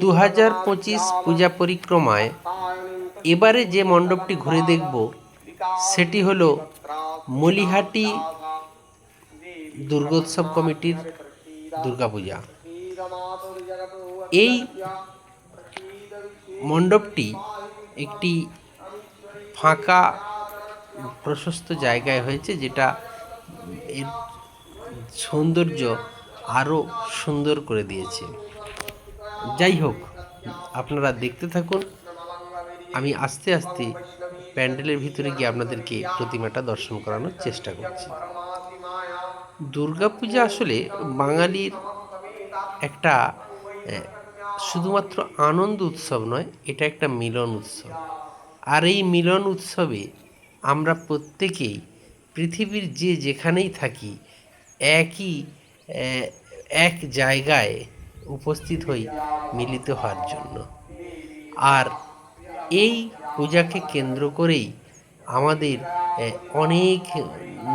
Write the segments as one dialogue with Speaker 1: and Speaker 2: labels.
Speaker 1: দু হাজার পঁচিশ পূজা পরিক্রমায় এবারে যে মণ্ডপটি ঘুরে দেখব, সেটি হল মলিহাটি দুর্গোৎসব কমিটির দুর্গাপূজা। এই মণ্ডপটি একটি ফাঁকা, প্রশস্ত জায়গায় হয়েছে, যেটা এর সৌন্দর্য আরও সুন্দর করে দিয়েছে। যাই হোক আপনারা দেখতে থাকুন। আমি আস্তে আস্তে প্যান্ডেলের ভিতরে গিয়ে আপনাদেরকে প্রতিমাটা দর্শন করানোর চেষ্টা করছি। দুর্গাপূজা আসলে বাঙালির একটা শুধুমাত্র আনন্দ উৎসব নয়, এটা একটা মিলন উৎসব। আর এই মিলন উৎসবে আমরা প্রত্যেকেই, পৃথিবীর যে যেখানেই থাকি, একই এক জায়গায় উপস্থিত হই মিলিত হওয়ার জন্য। আর এই পূজাকে কেন্দ্র করেই আমাদের অনেক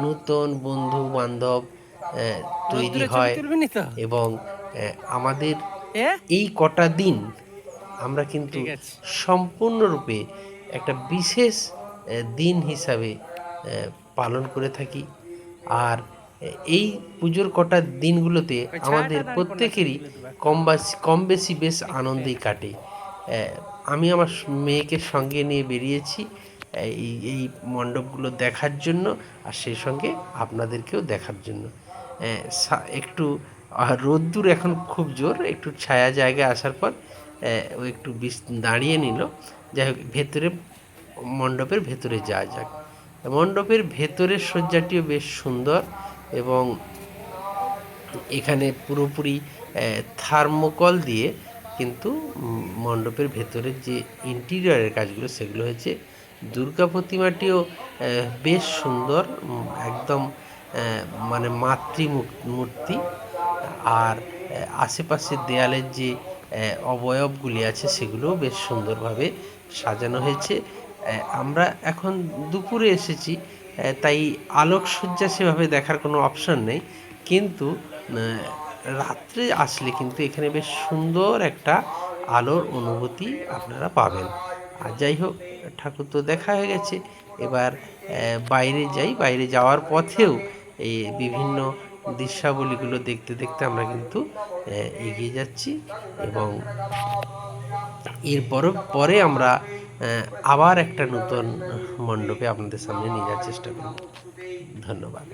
Speaker 1: নূতন বন্ধু বান্ধব তৈরি হয় এবং আমাদের এই কটা দিন আমরা কিন্তু সম্পূর্ণরূপে একটা বিশেষ দিন হিসাবে পালন করে থাকি। আর এই পুজোর কটা দিনগুলোতে আমাদের প্রত্যেকেরই কম বেশি কম বেশি বেশ আনন্দেই কাটে। আমি আমার মেয়েকে সঙ্গে নিয়ে বেরিয়েছি এই এই মণ্ডপগুলো দেখার জন্য আর সেই সঙ্গে আপনাদেরকেও দেখার জন্য। একটু রোদ্দুর এখন খুব জোর একটু ছায়া জায়গায় আসার পর ও একটু বিষ দাঁড়িয়ে নিল। যাই হোক ভেতরে মণ্ডপের ভেতরে যাওয়া যাক। মণ্ডপের ভেতরের সজ্জাটিও বেশ সুন্দর। এবং এখানে পুরোপুরি থার্মোকল দিয়ে কিন্তু মণ্ডপের ভেতরের যে ইন্টিরিয়রের কাজগুলো সেগুলো হয়েছে। দুর্গা প্রতিমাটিও বেশ সুন্দর একদম মানে মাতৃ মূর্তি আর আহ, আশেপাশের দেয়ালের যে অবয়বগুলি আছে সেগুলোও বেশ সুন্দরভাবে সাজানো হয়েছে। আমরা এখন দুপুরে এসেছি তাই আলোকসজ্জা সেভাবে দেখার কোনো অপশন নেই। কিন্তু রাত্রে আসলে কিন্তু এখানে বেশ সুন্দর একটা আলোর অনুভূতি আপনারা পাবেন। আর যাই হোক, ঠাকুর তো দেখা হয়ে গেছে। এবার বাইরে যাই, বাইরে যাওয়ার পথেও এই বিভিন্ন দৃশ্যাবলীগুলো দেখতে দেখতে আমরা কিন্তু এগিয়ে যাচ্ছি এবং এরপর, পরে আমরা আবার একটা নতুন মণ্ডপে আপনাদের সামনে নিয়ে যাওয়ার চেষ্টা করব। ধন্যবাদ।